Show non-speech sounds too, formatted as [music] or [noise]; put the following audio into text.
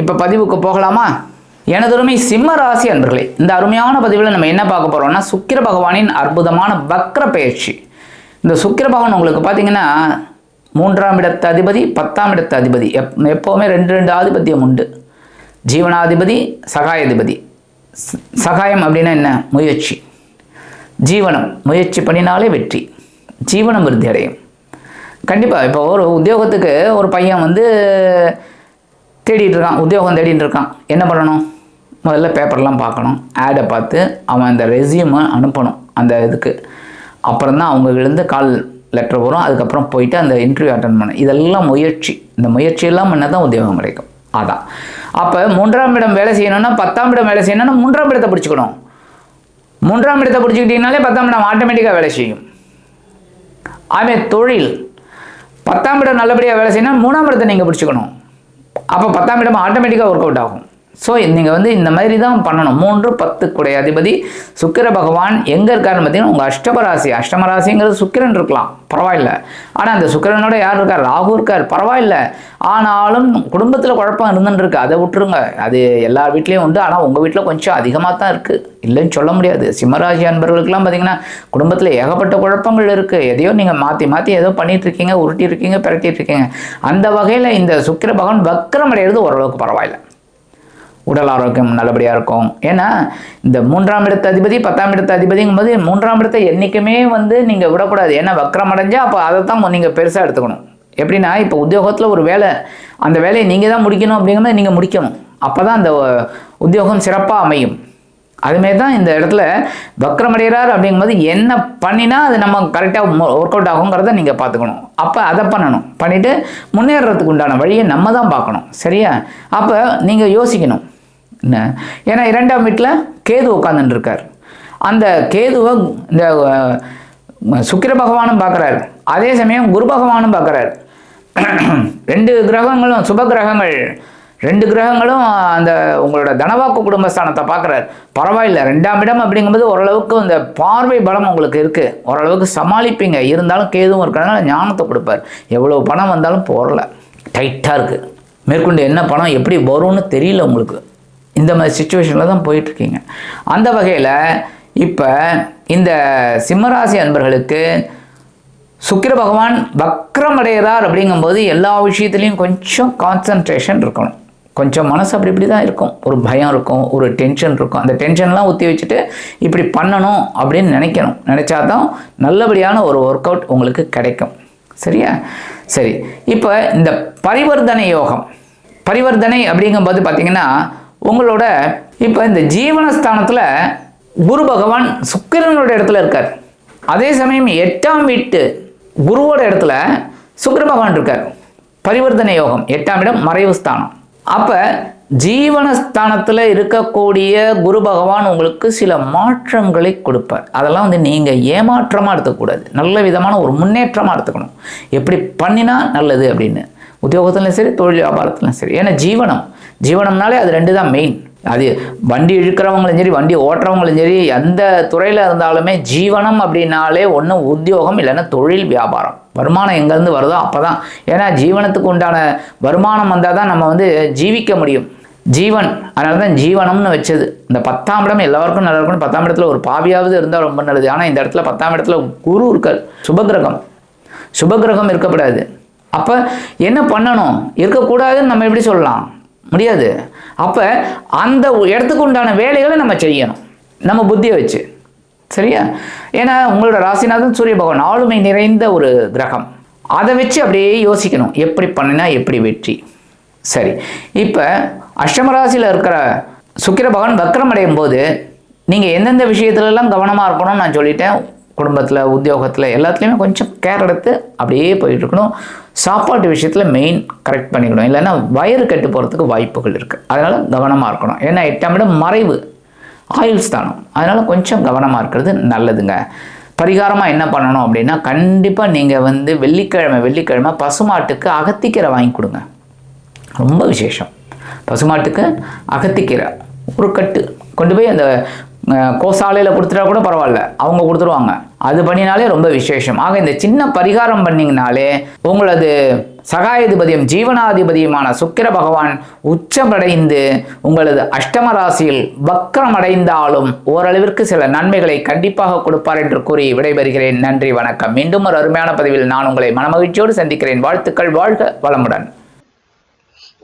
இப்போ பதிவுக்கு போகலாமா? எனதுரிமை சிம்ம ராசி அன்பர்களே இந்த அருமையான பதிவில் நம்ம என்ன பார்க்க போகிறோம்னா சுக்கிர பகவானின் அற்புதமான வக்ர பயிற்சி. இந்த சுக்கிர பகவான் உங்களுக்கு பார்த்தீங்கன்னா மூன்றாம் இடத்து அதிபதி பத்தாம் இடத்து அதிபதி. எப் எப்போவுமே ரெண்டு ரெண்டு ஆதிபத்தியம் உண்டு. ஜீவனாதிபதி சகாயாதிபதி. சகாயம் அப்படின்னா என்ன? முயற்சி. ஜீவனம் முயற்சி பண்ணினாலே வெற்றி. ஜீவனம் விருத்தி அடையும். கண்டிப்பாக இப்போ ஒரு உத்தியோகத்துக்கு ஒரு பையன் வந்து தேடிட்டு இருக்கான் உத்தியோகம் தேடிட்டு இருக்கான் என்ன பண்ணணும்? முதல்ல பேப்பர்லாம் பார்க்கணும். ஆடை பார்த்து அவன் அந்த ரெசியூமை அனுப்பணும் அந்த இதுக்கு. அப்புறம் தான் அவங்ககிட்ட கால் லெட்டர் வரும் அதுக்கப்புறம் போயிட்டு அந்த இன்டர்வியூ அட்டன் பண்ண இதெல்லாம் முயற்சி. இந்த முயற்சியெல்லாம் பண்ணால் தான் உத்தியோகம் கிடைக்கும். அதான். அப்போ மூன்றாம் இடம் வேலை செய்யணும்னா பத்தாம் இடம் வேலை செய்யணும்னா மூன்றாம் இடத்தை பிடிச்சிக்கணும். மூன்றாம் இடத்தை பிடிச்சிக்கிட்டீங்கனாலே பத்தாம் இடம் ஆட்டோமேட்டிக்காக வேலை செய்யும். ஆமே தொழில். பத்தாம் இடம் நல்லபடியாக வேலை செய்யணும் மூணாம் இடத்தை நீங்கள் பிடிச்சிக்கணும். அப்போ பத்தாம் இடம் ஆட்டோமேட்டிக்காக ஒர்க் அவுட் ஆகும். ஸோ நீங்கள் வந்து இந்த மாதிரி தான் பண்ணணும். மூன்று பத்து குடை அதிபதி சுக்கிர பகவான் எங்கே இருக்காருன்னு பார்த்தீங்கன்னா உங்கள் அஷ்டமராசி. அஷ்டமராசிங்கிறது சுக்கிரன் இருக்கலாம். பரவாயில்ல. ஆனால் அந்த சுக்கிரனோட யார் இருக்கார் ராகு இருக்கார். பரவாயில்ல. ஆனாலும் குடும்பத்தில் குழப்பம் இருந்துருக்கு அதை விட்டுருங்க. அது எல்லா வீட்லேயும் உண்டு. ஆனால் உங்கள் வீட்டில் கொஞ்சம் அதிகமாக தான் இருக்குது இல்லைன்னு சொல்ல முடியாது. சிம்மராசி அன்பர்களுக்கெல்லாம் பார்த்தீங்கன்னா குடும்பத்தில் ஏகப்பட்ட குழப்பங்கள் இருக்குது எதையோ நீங்கள் மாற்றி மாற்றி ஏதோ பண்ணிட்டு இருக்கீங்க உருட்டி இருக்கீங்க இருக்கீங்க அந்த வகையில் இந்த சுக்கிர பகவான் வக்கரம் அடைகிறது ஓரளவுக்கு பரவாயில்ல. உடல் ஆரோக்கியம் நல்லபடியாக இருக்கும். ஏன்னா இந்த மூன்றாம் இடத்து அதிபதி பத்தாம் இடத்து அதிபதிங்கும்போது மூன்றாம் இடத்தை என்றைக்குமே வந்து நீங்கள் விடக்கூடாது. ஏன்னா வக்கரம் அடைஞ்சால் அப்போ அதை தான் நீங்கள் பெருசாக எடுத்துக்கணும். எப்படின்னா இப்போ உத்தியோகத்தில் ஒரு வேலை அந்த வேலையை நீங்கள் தான் முடிக்கணும் அப்படிங்கும்போது நீங்கள் முடிக்கணும். அப்போ தான் அந்த உத்தியோகம் சிறப்பாக அமையும். அதுமாரி தான் இந்த இடத்துல வக்ரமடைகிறார் அப்படிங்கும்போது என்ன பண்ணினா அது நம்ம கரெக்டாக ஒர்க் அவுட் ஆகுங்கிறத நீங்கள் பார்த்துக்கணும். அப்போ அதை பண்ணணும். பண்ணிவிட்டு முன்னேறதுக்கு உண்டான வழியை நம்ம தான் பார்க்கணும். சரியா? அப்போ நீங்கள் யோசிக்கணும். ஏன்னா இரண்டாம் வீட்டில் கேது உட்காந்துருக்கார் அந்த கேதுவை இந்த சுக்கிர பகவானும் பார்க்குறாரு அதே சமயம் குரு பகவானும் பார்க்குறாரு [clears throat] ரெண்டு கிரகங்களும் சுப கிரகங்கள் ரெண்டு கிரகங்களும் அந்த உங்களோட தனவாக்கு குடும்பஸ்தானத்தை பார்க்குறாரு பரவாயில்ல ரெண்டாம் இடம் அப்படிங்கும்போது ஓரளவுக்கு இந்த பார்வை பலம் உங்களுக்கு இருக்குது ஓரளவுக்கு சமாளிப்பீங்க. இருந்தாலும் கேதுவும் இருக்கிறனால ஞானத்தை கொடுப்பார். எவ்வளோ பணம் வந்தாலும் போடல. டைட்டாக இருக்குது மேற்கொண்டு என்ன பணம் எப்படி வரும்னு தெரியல உங்களுக்கு. இந்த மாதிரி சுச்சுவேஷனில் தான் போயிட்டுருக்கீங்க. அந்த வகையில் இப்போ இந்த சிம்மராசி அன்பர்களுக்கு சுக்கிர பகவான் வக்ரம் அடைகிறார் அப்படிங்கும்போது எல்லா விஷயத்துலேயும் கொஞ்சம் கான்சன்ட்ரேஷன் இருக்கணும். கொஞ்சம் மனசு அப்படி இப்படி தான் இருக்கும். ஒரு பயம் இருக்கும் ஒரு டென்ஷன் இருக்கும். அந்த டென்ஷன்லாம் ஊற்றி வச்சுட்டு இப்படி பண்ணணும் அப்படின்னு நினைக்கணும். நினச்சா தான் நல்லபடியான ஒரு ஒர்க் அவுட் உங்களுக்கு கிடைக்கும். சரியா? சரி. இப்போ இந்த பரிவர்த்தனை யோகம். பரிவர்த்தனை அப்படிங்கும்போது பார்த்திங்கன்னா உங்களோட இப்போ இந்த ஜீவனஸ்தானத்தில் குரு பகவான் சுக்கிரனோட இடத்துல இருக்கார். அதே சமயம் எட்டாம் வீட்டு குருவோட இடத்துல சுக்கிர பகவான் இருக்கார். பரிவர்த்தனை யோகம் எட்டாம் இடம் மறைவு ஸ்தானம். அப்போ ஜீவனஸ்தானத்தில் இருக்கக்கூடிய குரு பகவான் உங்களுக்கு சில மாற்றங்களை கொடுப்பார். அதெல்லாம் வந்து நீங்கள் ஏமாற்றமாக எடுத்துக்கூடாது நல்ல விதமான ஒரு முன்னேற்றமாக எடுத்துக்கணும். எப்படி பண்ணினா நல்லது அப்படின்னு. உத்தியோகத்துலையும் சரி தொழில் வியாபாரத்துலையும் சரி. ஏன்னா ஜீவனம் ஜீவனம்னாலே அது ரெண்டு தான் மெயின் அது வண்டி இழுக்கிறவங்களும் சரி வண்டி ஓட்டுறவங்களும் சரி எந்த துறையில் இருந்தாலுமே ஜீவனம் அப்படின்னாலே ஒன்று உத்தியோகம் இல்லைன்னா தொழில் வியாபாரம். வருமானம் எங்கேருந்து வருதோ அப்போ தான் ஏன்னா ஜீவனத்துக்கு உண்டான வருமானம் வந்தால் தான் நம்ம வந்து ஜீவிக்க முடியும். ஜீவன் அதனால தான் ஜீவனம்னு வச்சது. இந்த பத்தாம் இடம் எல்லாருக்கும் நல்லா இருக்கும் பத்தாம் இடத்துல ஒரு பாவியாவது இருந்தால் ரொம்ப நல்லது. ஆனால் இந்த இடத்துல பத்தாம் இடத்துல குரு இருக்கல் சுபகிரகம். சுபகிரகம் இருக்கப்படாது. அப்போ என்ன பண்ணணும்? இருக்கக்கூடாதுன்னு நம்ம எப்படி சொல்லலாம்? முடியாது. அப்போ அந்த இடத்துக்கு உண்டான வேலைகளை நம்ம செய்யணும். நம்ம புத்தியை வச்சு. சரியா? ஏன்னா உங்களோட ராசிநாதன் சூரிய பகவான் ஆளுமை நிறைந்த ஒரு கிரகம். அதை வச்சு அப்படியே யோசிக்கணும். எப்படி பண்ணினா எப்படி வெற்றி. சரி. இப்போ அஷ்டமராசியில் இருக்கிற சுக்கிர பகவான் வக்கரம் அடையும் போது நீங்கள் எந்தெந்த விஷயத்துலலாம் கவனமாக இருக்கணும்னு நான் சொல்லிட்டேன். குடும்பத்தில் உத்தியோகத்தில் எல்லாத்துலேயுமே கொஞ்சம் கேர் எடுத்து அப்படியே போயிட்டு இருக்கணும். சாப்பாட்டு விஷயத்தில் மெயின் கரெக்ட் பண்ணிக்கணும். இல்லைன்னா வயிறு கெட்டு போகிறதுக்கு வாய்ப்புகள் இருக்குது அதனால் கவனமாக இருக்கணும். ஏன்னா எட்டாம் இடம் மறைவு ஆயுள் ஸ்தானம். அதனால் கொஞ்சம் கவனமாக இருக்கிறது நல்லதுங்க. பரிகாரமாக என்ன பண்ணணும் அப்படின்னா கண்டிப்பாக நீங்கள் வந்து வெள்ளிக்கிழமை வெள்ளிக்கிழமை பசுமாட்டுக்கு அகத்திக்கீரை வாங்கி கொடுங்க. ரொம்ப விசேஷம். பசுமாட்டுக்கு அகத்திக்கீரை ஒரு கட்டு. கொண்டு போய் அந்த கோசாலையில் கொடுத்துட்டா கூட பரவாயில்ல. அவங்க கொடுத்துருவாங்க. அது பண்ணினாலே ரொம்ப விசேஷம். ஆக இந்த சின்ன பரிகாரம் பண்ணிங்கனாலே உங்களது சகாயாதிபதியும் ஜீவனாதிபதியுமான சுக்கிர பகவான் உச்சமடைந்து உங்களது அஷ்டம ராசியில் வக்கரமடைந்தாலும் ஓரளவிற்கு சில நன்மைகளை கண்டிப்பாக கொடுப்பார் என்று கூறி விடைபெறுகிறேன். நன்றி வணக்கம். மீண்டும் ஒரு அருமையான பதிவில் நான் உங்களை மனமகிழ்ச்சியோடு சந்திக்கிறேன். வாழ்த்துக்கள் வாழ்க வளமுடன்.